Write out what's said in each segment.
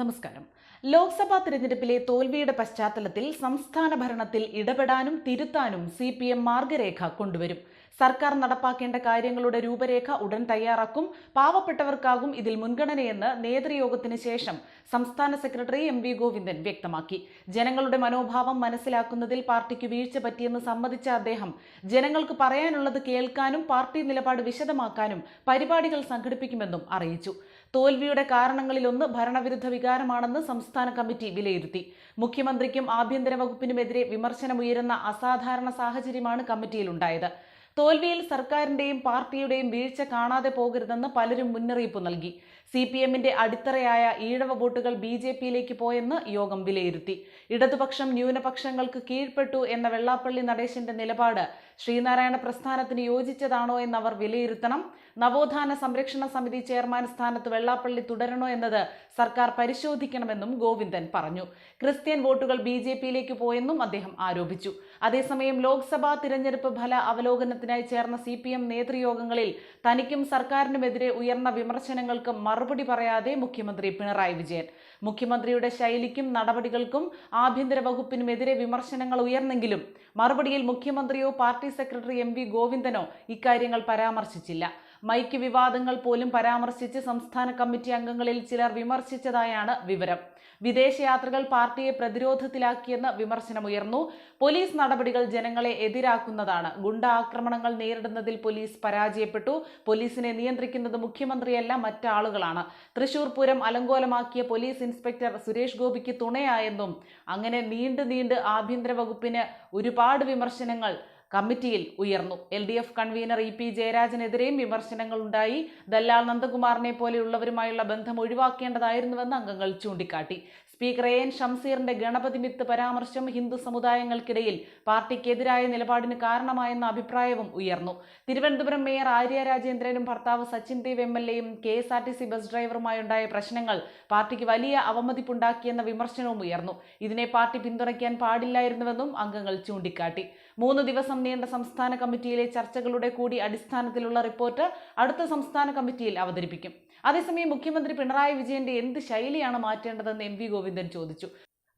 നമസ്കാരം. ലോക്സഭാ തിരഞ്ഞെടുപ്പിലെ തോൽവിയുടെ പശ്ചാത്തലത്തിൽ സംസ്ഥാന ഭരണത്തിൽ ഇടപെടാനും തിരുത്താനും സി പി എം മാർഗരേഖ കൊണ്ടുവരും. സർക്കാർ നടപ്പാക്കേണ്ട കാര്യങ്ങളുടെ രൂപരേഖ ഉടൻ തയ്യാറാക്കും. പാവപ്പെട്ടവർക്കാകും ഇതിൽ മുൻഗണനയെന്ന് നേതൃയോഗത്തിന് ശേഷം സംസ്ഥാന സെക്രട്ടറി എം വി ഗോവിന്ദൻ വ്യക്തമാക്കി. ജനങ്ങളുടെ മനോഭാവം മനസ്സിലാക്കുന്നതിൽ പാർട്ടിക്ക് വീഴ്ച പറ്റിയെന്ന് സമ്മതിച്ച അദ്ദേഹം ജനങ്ങൾക്ക് പറയാനുള്ളത് കേൾക്കാനും പാർട്ടി നിലപാട് വിശദമാക്കാനും പരിപാടികൾ സംഘടിപ്പിക്കുമെന്നും അറിയിച്ചു. തോൽവിയുടെ കാരണങ്ങളിലൊന്ന് ഭരണവിരുദ്ധ വികാരമാണെന്ന് സംസ്ഥാന കമ്മിറ്റി വിലയിരുത്തി. മുഖ്യമന്ത്രിക്കും ആഭ്യന്തര വകുപ്പിനുമെതിരെ വിമർശനമുയരുന്ന അസാധാരണ സാഹചര്യമാണ് കമ്മിറ്റിയിലുണ്ടായത്. തോൽവിയിൽ സർക്കാരിന്റെയും പാർട്ടിയുടെയും വീഴ്ച കാണാതെ പോകരുതെന്ന് പലരും മുന്നറിയിപ്പ് നൽകി. സി പി എമ്മിന്റെ അടിത്തറയായ ഈഴവ വോട്ടുകൾ ബി ജെ പിയിലേക്ക് പോയെന്ന് യോഗം വിലയിരുത്തി. ഇടതുപക്ഷം ന്യൂനപക്ഷങ്ങൾക്ക് കീഴ്പ്പെട്ടു എന്ന വെള്ളാപ്പള്ളി നടേശന്റെ നിലപാട് ശ്രീനാരായണ പ്രസ്ഥാനത്തിന് യോജിച്ചതാണോ എന്ന് അവർ വിലയിരുത്തണം. നവോത്ഥാന സംരക്ഷണ സമിതി ചെയർമാൻ സ്ഥാനത്ത് വെള്ളാപ്പള്ളി തുടരണോ എന്നത് സർക്കാർ പരിശോധിക്കണമെന്നും ഗോവിന്ദൻ പറഞ്ഞു. ക്രിസ്ത്യൻ വോട്ടുകൾ ബി ജെ പിയിലേക്ക് പോയെന്നും അദ്ദേഹം ആരോപിച്ചു. അതേസമയം ലോക്സഭാ തിരഞ്ഞെടുപ്പ് ഫല അവലോകനത്തിനായി ചേർന്ന സി പി എം നേതൃയോഗങ്ങളിൽ തനിക്കും സർക്കാരിനുമെതിരെ ഉയർന്ന വിമർശനങ്ങൾക്ക് മറുപടി പറയാതെ മുഖ്യമന്ത്രി പിണറായി വിജയൻ മുഖ്യമന്ത്രിയുടെ ശൈലിക്കും നടപടികൾക്കും ആഭ്യന്തര വകുപ്പിനുമെതിരെ വിമർശനങ്ങൾ ഉയർന്നെങ്കിലും മറുപടിയിൽ മുഖ്യമന്ത്രിയോ പാർട്ടി സെക്രട്ടറി എം വി ഗോവിന്ദനോ ഇക്കാര്യങ്ങൾ പരാമർശിച്ചില്ല. മൈക്ക് വിവാദങ്ങൾ പോലും പരാമർശിച്ച് സംസ്ഥാന കമ്മിറ്റി അംഗങ്ങളിൽ ചിലർ വിമർശിച്ചതായാണ് വിവരം. വിദേശയാത്രകൾ പാർട്ടിയെ പ്രതിരോധത്തിലാക്കിയെന്ന് വിമർശനമുയർന്നു. പോലീസ് നടപടികൾ ജനങ്ങളെ എതിരാക്കുന്നതാണ്. ഗുണ്ട ആക്രമണങ്ങൾ നേരിടുന്നതിൽ പോലീസ് പരാജയപ്പെട്ടു. പോലീസിനെ നിയന്ത്രിക്കുന്നത് മുഖ്യമന്ത്രിയല്ല മറ്റാളുകളാണ്. തൃശൂർ പൂരം അലങ്കോലമാക്കിയ പോലീസ് ഇൻസ്പെക്ടർ സുരേഷ് ഗോപിക്ക് തുണയായെന്നും അങ്ങനെ നീണ്ടു നീണ്ട് ആഭ്യന്തര വകുപ്പിന് ഒരുപാട് വിമർശനങ്ങൾ കമ്മിറ്റിയിൽ ഉയർന്നു. L D F convener E P ജയരാജനെതിരെയും വിമർശനങ്ങൾ ഉണ്ടായി ദല്ലാൽ നന്ദകുമാറിനെ പോലെയുള്ളവരുമായുള്ള ബന്ധം ഒഴിവാക്കേണ്ടതായിരുന്നുവെന്ന് അംഗങ്ങൾ ചൂണ്ടിക്കാട്ടി. സ്പീക്കർ എ എൻ ഷംസീറിന്റെ ഗണപതി മിത്ത് പരാമർശം ഹിന്ദു സമുദായങ്ങൾക്കിടയിൽ പാർട്ടിക്കെതിരായ നിലപാടിന് കാരണമായെന്ന അഭിപ്രായവും ഉയർന്നു. തിരുവനന്തപുരം മേയർ ആര്യ രാജേന്ദ്രനും ഭർത്താവ് സച്ചിൻ ദേവ് എം എൽ എയും K S R T C bus ഡ്രൈവറുമായുണ്ടായ പ്രശ്നങ്ങൾ പാർട്ടിക്ക് വലിയ അവമതിപ്പുണ്ടാക്കിയെന്ന വിമർശനവും ഉയർന്നു. ഇതിനെ പാർട്ടി പിന്തുണയ്ക്കാൻ പാടില്ലായിരുന്നുവെന്നും അംഗങ്ങൾ ചൂണ്ടിക്കാട്ടി. മൂന്ന് ദിവസം നീണ്ട സംസ്ഥാന കമ്മിറ്റിയിലെ ചർച്ചകളുടെ കൂടി അടിസ്ഥാനത്തിലുള്ള റിപ്പോർട്ട് അടുത്ത സംസ്ഥാന കമ്മിറ്റിയിൽ അവതരിപ്പിക്കും. അതേസമയം മുഖ്യമന്ത്രി പിണറായി വിജയന്റെ എന്ത് ശൈലിയാണ് മാറ്റേണ്ടതെന്ന് എം വി ഗോവിന്ദൻ ചോദിച്ചു.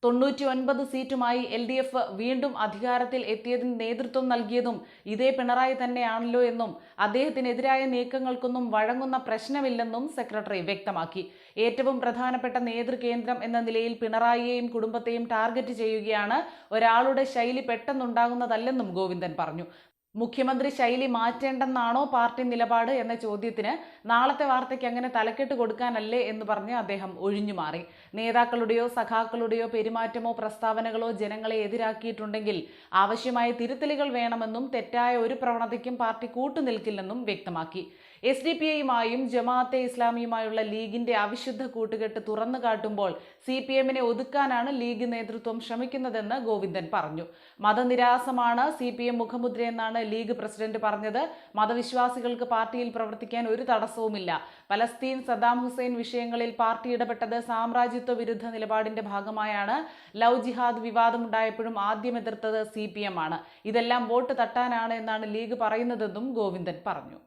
തൊണ്ണൂറ്റി ഒൻപത് സീറ്റുമായി എൽ ഡി എഫ് വീണ്ടും അധികാരത്തിൽ എത്തിയതിന് നേതൃത്വം നൽകിയതും ഇതേ പിണറായി തന്നെയാണല്ലോ എന്നും അദ്ദേഹത്തിനെതിരായ നീക്കങ്ങൾക്കൊന്നും വഴങ്ങുന്ന പ്രശ്നമില്ലെന്നും സെക്രട്ടറി വ്യക്തമാക്കി. ഏറ്റവും പ്രധാനപ്പെട്ട നേതൃകേന്ദ്രം എന്ന നിലയിൽ പിണറായിയെയും കുടുംബത്തെയും ടാർഗറ്റ് ചെയ്യുകയാണ് ഒരാളുടെ ശൈലി പെട്ടെന്നുണ്ടാകുന്നതല്ലെന്നും ഗോവിന്ദൻ പറഞ്ഞു. മുഖ്യമന്ത്രി ശൈലി മാറ്റേണ്ടെന്നാണോ പാർട്ടി നിലപാട് എന്ന ചോദ്യത്തിന് നാളത്തെ വാർത്തയ്ക്ക് അങ്ങനെ തലക്കെട്ട് കൊടുക്കാനല്ലേ എന്ന് പറഞ്ഞ് അദ്ദേഹം ഒഴിഞ്ഞു മാറി. നേതാക്കളുടെയോ സഖാക്കളുടെയോ പെരുമാറ്റമോ പ്രസ്താവനകളോ ജനങ്ങളെ എതിരാക്കിയിട്ടുണ്ടെങ്കിൽ ആവശ്യമായ തിരുത്തലുകൾ വേണമെന്നും തെറ്റായ ഒരു പ്രവണതയ്ക്കും പാർട്ടി കൂട്ടുനിൽക്കില്ലെന്നും വ്യക്തമാക്കി. എസ് ഡി പി ഐയുമായും ജമാഅത്തെ ഇസ്ലാമിയുമായുള്ള ലീഗിന്റെ അവിശുദ്ധ കൂട്ടുകെട്ട് തുറന്നു കാട്ടുമ്പോൾ സി പി എമ്മിനെ ഒതുക്കാനാണ് ലീഗ് നേതൃത്വം ശ്രമിക്കുന്നതെന്ന് ഗോവിന്ദൻ പറഞ്ഞു. മതനിരാസമാണ് സി പി എം മുഖമുദ്രയെന്നാണ് ലീഗ് പ്രസിഡന്റ് പറഞ്ഞത്. മതവിശ്വാസികൾക്ക് പാർട്ടിയിൽ പ്രവർത്തിക്കാൻ ഒരു തടസ്സവുമില്ല. പലസ്തീൻ സദ്ദാം ഹുസൈൻ വിഷയങ്ങളിൽ പാർട്ടി ഇടപെട്ടത് സാമ്രാജ്യത്വ വിരുദ്ധ നിലപാടിന്റെ ഭാഗമായാണ്. ലവ് ജിഹാദ് വിവാദമുണ്ടായപ്പോഴും ആദ്യം എതിർത്തത് സി പി എം ആണ്. ഇതെല്ലാം വോട്ട് തട്ടാനാണ് എന്നാണ് ലീഗ് പറയുന്നതെന്നും ഗോവിന്ദൻ പറഞ്ഞു.